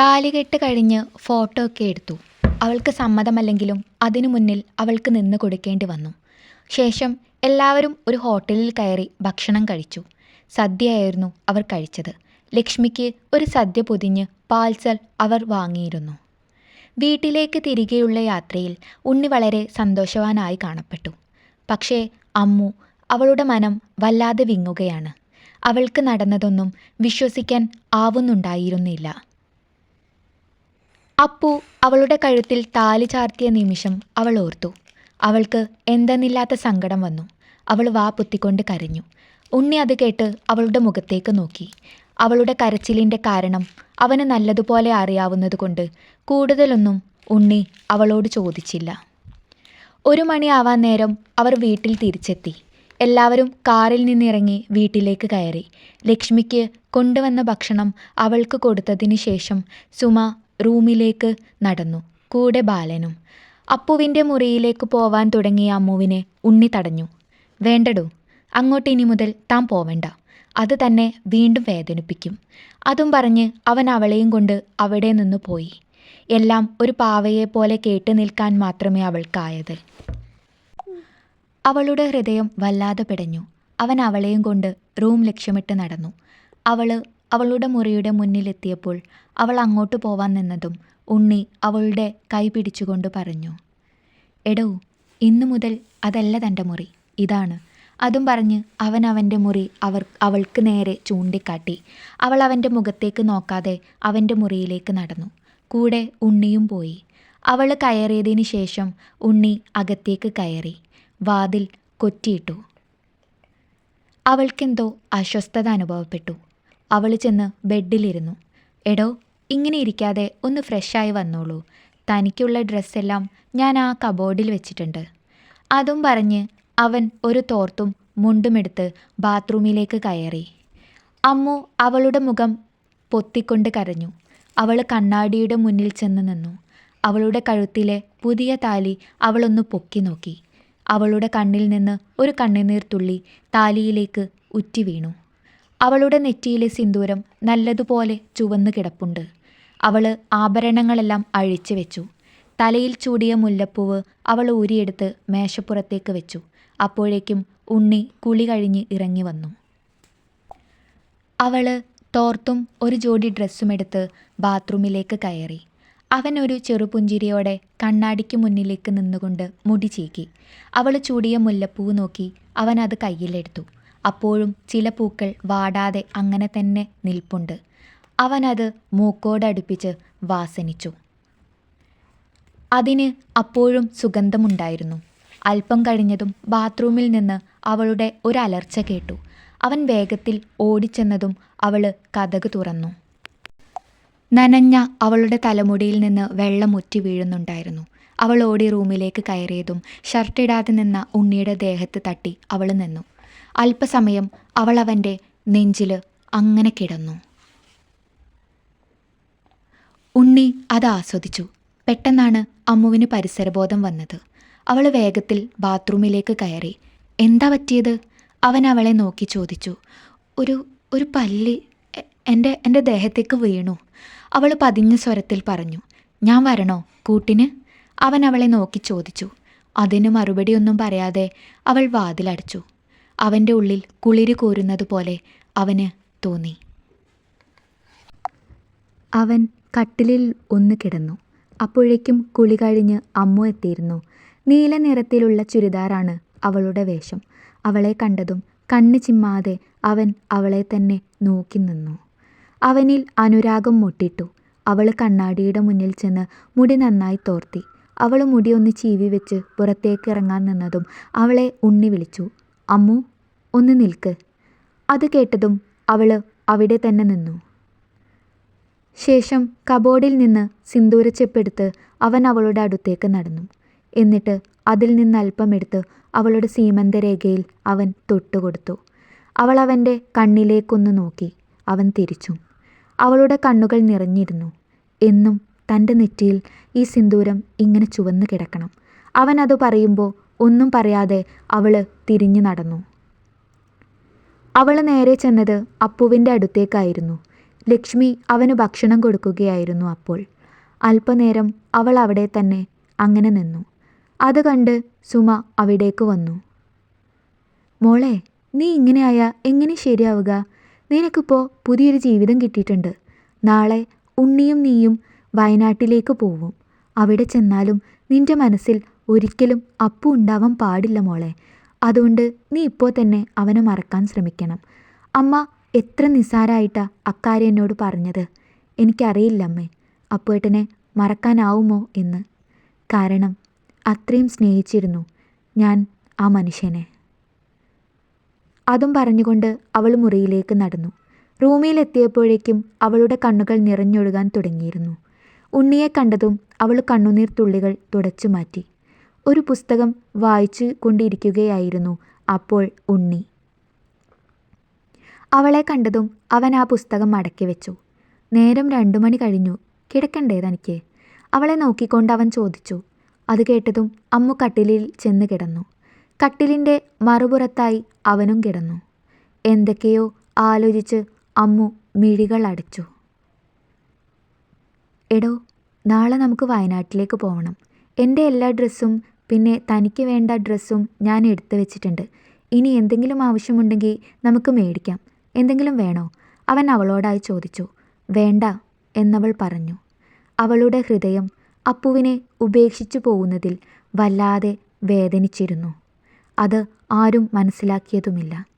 താലികെട്ട് കഴിഞ്ഞ് ഫോട്ടോ ഒക്കെ എടുത്തു. അവൾക്ക് സമ്മതമല്ലെങ്കിലും അതിനു മുന്നിൽ അവൾക്ക് നിന്ന് കൊടുക്കേണ്ടി വന്നു. ശേഷം എല്ലാവരും ഒരു ഹോട്ടലിൽ കയറി ഭക്ഷണം കഴിച്ചു. സദ്യയായിരുന്നു അവർ കഴിച്ചത്. ലക്ഷ്മിക്ക് ഒരു സദ്യ പൊതിഞ്ഞ് പാൽസൽ അവർ വാങ്ങിയിരുന്നു. വീട്ടിലേക്ക് തിരികെയുള്ള യാത്രയിൽ ഉണ്ണി വളരെ സന്തോഷവാനായി കാണപ്പെട്ടു. പക്ഷേ അമ്മു അവളുടെ മനം വല്ലാതെ വിങ്ങുകയാണ്. അവൾക്ക് നടന്നതൊന്നും വിശ്വസിക്കാൻ ആവുന്നുണ്ടായിരുന്നില്ല. അപ്പു അവളുടെ കഴുത്തിൽ താലി ചാർത്തിയ നിമിഷം അവൾ ഓർത്തു. അവൾക്ക് എന്തെന്നില്ലാത്ത സങ്കടം വന്നു. അവൾ വാ പൊത്തിക്കൊണ്ട് കരഞ്ഞു. ഉണ്ണി അത് കേട്ട് അവളുടെ മുഖത്തേക്ക് നോക്കി. അവളുടെ കരച്ചിലിന്റെ കാരണം അവന് നല്ലതുപോലെ അറിയാവുന്നതുകൊണ്ട് കൂടുതലൊന്നും ഉണ്ണി അവളോട് ചോദിച്ചില്ല. ഒരു മണിയാവാൻ നേരം അവർ വീട്ടിൽ തിരിച്ചെത്തി. എല്ലാവരും കാറിൽ നിന്നിറങ്ങി വീട്ടിലേക്ക് കയറി. ലക്ഷ്മിക്ക് കൊണ്ടുവന്ന ഭക്ഷണം അവൾക്ക് കൊടുത്തതിന് ശേഷം സുമ റൂമിലേക്ക് നടന്നു. കൂടെ ബാലനും. അപ്പുവിന്റെ മുറിയിലേക്ക് പോവാൻ തുടങ്ങിയ അമ്മുവിനെ ഉണ്ണി തടഞ്ഞു. വേണ്ടടോ അങ്ങോട്ട് ഇനി മുതൽ താൻ പോവണ്ട. അത് തന്നെ വീണ്ടും വേദനിപ്പിക്കും. അതും പറഞ്ഞ് അവൻ അവളെയും കൊണ്ട് അവിടെ നിന്ന് പോയി. എല്ലാം ഒരു പാവയെപ്പോലെ കേട്ട് നിൽക്കാൻ മാത്രമേ അവൾക്കായത്. അവളുടെ ഹൃദയം വല്ലാതെ പിടഞ്ഞു. അവൻ അവളെയും കൊണ്ട് റൂം ലക്ഷ്യമിട്ട് നടന്നു. അവൾ അവളുടെ മുറിയുടെ മുന്നിലെത്തിയപ്പോൾ അവൾ അങ്ങോട്ട് പോവാൻ നിന്നതും ഉണ്ണി അവളുടെ കൈ പിടിച്ചുകൊണ്ട് പറഞ്ഞു എടോ ഇന്നു മുതൽ അതല്ല തന്റെ മുറി. ഇതാണ്. അതും പറഞ്ഞ് അവൻ അവന്റെ മുറി അവർ അവൾക്ക് നേരെ ചൂണ്ടിക്കാട്ടി. അവൾ അവന്റെ മുഖത്തേക്ക് നോക്കാതെ അവന്റെ മുറിയിലേക്ക് നടന്നു. കൂടെ ഉണ്ണിയും പോയി. അവൾ കയറിയതിന് ശേഷം ഉണ്ണി അകത്തേക്ക് കയറി. വാതിൽ കൊറ്റിയിട്ടു. അവൾക്കെന്തോ അസ്വസ്ഥത അനുഭവപ്പെട്ടു. അവൾ ചെന്ന് ബെഡിലിരുന്നു. എടോ ഇങ്ങനെ ഇരിക്കാതെ ഒന്ന് ഫ്രഷായി വന്നോളൂ. തനിക്കുള്ള ഡ്രസ്സെല്ലാം ഞാൻ ആ കബോർഡിൽ വെച്ചിട്ടുണ്ട്. അതും പറഞ്ഞ് അവൻ ഒരു തോർത്തും മുണ്ടുമെടുത്ത് ബാത്റൂമിലേക്ക് കയറി. അമ്മു അവളുടെ മുഖം പൊത്തിക്കൊണ്ട് കരഞ്ഞു. അവൾ കണ്ണാടിയുടെ മുന്നിൽ ചെന്ന് നിന്നു. അവളുടെ കഴുത്തിലെ പുതിയ താലി അവളൊന്ന് പൊക്കി നോക്കി. അവളുടെ കണ്ണിൽ നിന്ന് ഒരു കണ്ണുനീർ തുള്ളി താലിയിലേക്ക് ഉറ്റി വീണു. അവളുടെ നെറ്റിയിലെ സിന്ദൂരം നല്ലതുപോലെ ചുവന്നു കിടപ്പുണ്ട്. അവൾ ആഭരണങ്ങളെല്ലാം അഴിച്ചു വെച്ചു. തലയിൽ ചൂടിയ മുല്ലപ്പൂവ് അവൾ ഊരിയെടുത്ത് മേശപ്പുറത്തേക്ക് വെച്ചു. അപ്പോഴേക്കും ഉണ്ണി കുളി കഴിഞ്ഞ് ഇറങ്ങി വന്നു. അവൾ തോർത്തും ഒരു ജോഡി ഡ്രസ്സും എടുത്ത് ബാത്റൂമിലേക്ക് കയറി. അവൻ ഒരു ചെറുപുഞ്ചിരിയോടെ കണ്ണാടിക്ക് മുന്നിലേക്ക് നിന്നുകൊണ്ട് മുടി ചീക്കി അവൾ ചൂടിയ മുല്ലപ്പൂവ് നോക്കി അവൻ അത് കയ്യിലെടുത്തു. അപ്പോഴും ചില പൂക്കൾ വാടാതെ അങ്ങനെ തന്നെ നിൽപ്പുണ്ട്. അവനത് മൂക്കോടടുപ്പിച്ച് വാസനിച്ചു. അതിന് അപ്പോഴും സുഗന്ധമുണ്ടായിരുന്നു. അല്പം കഴിഞ്ഞതും ബാത്റൂമിൽ നിന്ന് അവളുടെ ഒരലർച്ച കേട്ടു. അവൻ വേഗത്തിൽ ഓടിച്ചെന്നതും അവൾ കഥക് തുറന്നു. നനഞ്ഞ അവളുടെ തലമുടിയിൽ നിന്ന് വെള്ളം ഉറ്റി വീഴുന്നുണ്ടായിരുന്നു. അവൾ ഓടി റൂമിലേക്ക് കയറിയതും ഷർട്ടിടാതെ നിന്ന ഉണ്ണിയുടെ ദേഹത്ത് തട്ടി അവൾ നിന്നു. അല്പസമയം അവൾ അവന്റെ നെഞ്ചിൽ അങ്ങനെ കിടന്നു. ഉണ്ണി അത് ആസ്വദിച്ചു. പെട്ടെന്നാണ് അമ്മുവിന് പരിസരബോധം വന്നത്. അവൾ വേഗത്തിൽ ബാത്റൂമിലേക്ക് കയറി. എന്താ പറ്റിയത്? അവൻ അവളെ നോക്കി ചോദിച്ചു. ഒരു ഒരു പല്ലി എന്റെ എന്റെ ദേഹത്തേക്ക് വീണു. അവൾ പതിഞ്ഞ സ്വരത്തിൽ പറഞ്ഞു. ഞാൻ വരണോ? കൂട്ടിന്? അവൻ അവളെ നോക്കി ചോദിച്ചു. അതിന് മറുപടിയൊന്നും പറയാതെ അവൾ വാതിലടച്ചു. അവന്റെ ഉള്ളിൽ കുളിര് കോരുന്നത് പോലെ അവന് തോന്നി. അവൻ കട്ടിലിൽ ഒന്ന് കിടന്നു. അപ്പോഴേക്കും കുളി കഴിഞ്ഞ് അമ്മു എത്തിയിരുന്നു. നീല നിറത്തിലുള്ള ചുരിദാറാണ് അവളുടെ വേഷം. അവളെ കണ്ടതും കണ്ണ് ചിമ്മാതെ അവൻ അവളെ തന്നെ നോക്കി നിന്നു. അവനിൽ അനുരാഗം മുട്ടിട്ടു. അവൾ കണ്ണാടിയുടെ മുന്നിൽ ചെന്ന് മുടി നന്നായി തോർത്തി. അവൾ മുടി ഒന്ന് ചീവി വെച്ച് പുറത്തേക്ക് ഇറങ്ങാൻ നിന്നതും അവളെ ഉണ്ണി വിളിച്ചു. അമ്മു ഒന്ന് നിൽക്ക്. അത് കേട്ടതും അവൾ അവിടെ തന്നെ നിന്നു. ശേഷം കബോർഡിൽ നിന്ന് സിന്ദൂരച്ചെപ്പെടുത്ത് അവൻ അവളുടെ അടുത്തേക്ക് നടന്നു. എന്നിട്ട് അതിൽ നിന്ന് അല്പം എടുത്ത് അവളുടെ സീമന്തരേഖയിൽ അവൻ തൊട്ടുകൊടുത്തു. അവൾ അവന്റെ കണ്ണിലേക്കൊന്ന് നോക്കി. അവൻ തിരിച്ചു. അവളുടെ കണ്ണുകൾ നിറഞ്ഞിരുന്നു. എന്നും തന്റെ നെറ്റിയിൽ ഈ സിന്ദൂരം ഇങ്ങനെ ചുവന്ന് കിടക്കണം. അവൻ പറയുമ്പോൾ ഒന്നും പറയാതെ അവൾ തിരിഞ്ഞു നടന്നു. അവൾ നേരെ ചെന്നത് അപ്പുവിന്റെ അടുത്തേക്കായിരുന്നു. ലക്ഷ്മി അവന് ഭക്ഷണം കൊടുക്കുകയായിരുന്നു അപ്പോൾ. അല്പനേരം അവൾ അവിടെ തന്നെ അങ്ങനെ നിന്നു. അത് കണ്ട് സുമ അവിടേക്ക് വന്നു. മോളെ നീ ഇങ്ങനെയായ എങ്ങനെ ശരിയാവുക? നിനക്കിപ്പോൾ പുതിയൊരു ജീവിതം കിട്ടിയിട്ടുണ്ട്. നാളെ ഉണ്ണിയും നീയും വയനാട്ടിലേക്ക് പോവും. അവിടെ ചെന്നാലും നിന്റെ മനസ്സിൽ ഒരിക്കലും അപ്പു ഉണ്ടാവാൻ പാടില്ല മോളെ. അതുകൊണ്ട് നീ ഇപ്പോൾ തന്നെ അവനെ മറക്കാൻ ശ്രമിക്കണം. അമ്മ എത്ര നിസ്സാരമായിട്ടാ അക്കാര്യം എന്നോട് പറഞ്ഞത്. എനിക്കറിയില്ല അമ്മേ. അപ്പുവേട്ടനെ മറക്കാനാവുമോ എന്ന്. കാരണം അത്രയും സ്നേഹിച്ചിരുന്നു ഞാൻ ആ മനുഷ്യനെ. അതും പറഞ്ഞുകൊണ്ട് അവൾ മുറിയിലേക്ക് നടന്നു. റൂമിലെത്തിയപ്പോഴേക്കും അവളുടെ കണ്ണുകൾ നിറഞ്ഞൊഴുകാൻ തുടങ്ങിയിരുന്നു. ഉണ്ണിയെ കണ്ടതും അവൾ കണ്ണുനീർ തുള്ളികൾ തുടച്ചു മാറ്റി. ഒരു പുസ്തകം വായിച്ചു കൊണ്ടിരിക്കുകയായിരുന്നു അപ്പോൾ ഉണ്ണി. അവളെ കണ്ടതും അവൻ ആ പുസ്തകം മടക്കി വെച്ചു. നേരം രണ്ടു മണി കഴിഞ്ഞു. കിടക്കണ്ടേ തനിക്ക്? അവളെ നോക്കിക്കൊണ്ട് അവൻ ചോദിച്ചു. അത് കേട്ടതും അമ്മു കട്ടിലിൽ ചെന്ന് കിടന്നു. കട്ടിലിന്റെ മറുപുറത്തായി അവനും കിടന്നു. എന്തൊക്കെയോ ആലോചിച്ച് അമ്മു മിഴികൾ അടച്ചു. എടോ നാളെ നമുക്ക് വയനാട്ടിലേക്ക് പോകണം എന്റെ എല്ലാ ഡ്രസ്സും പിന്നെ തനിക്ക് വേണ്ട ഡ്രസ്സും ഞാൻ എടുത്തു വെച്ചിട്ടുണ്ട്. ഇനി എന്തെങ്കിലും ആവശ്യമുണ്ടെങ്കിൽ നമുക്ക് മേടിക്കാം. എന്തെങ്കിലും വേണോ? അവൻ അവളോടായി ചോദിച്ചു. വേണ്ട എന്നവൾ പറഞ്ഞു. അവളുടെ ഹൃദയം അപ്പുവിനെ ഉപേക്ഷിച്ചു പോകുന്നതിൽ വല്ലാതെ വേദനിച്ചിരുന്നു. അത് ആരും മനസ്സിലാക്കിയതുമില്ല.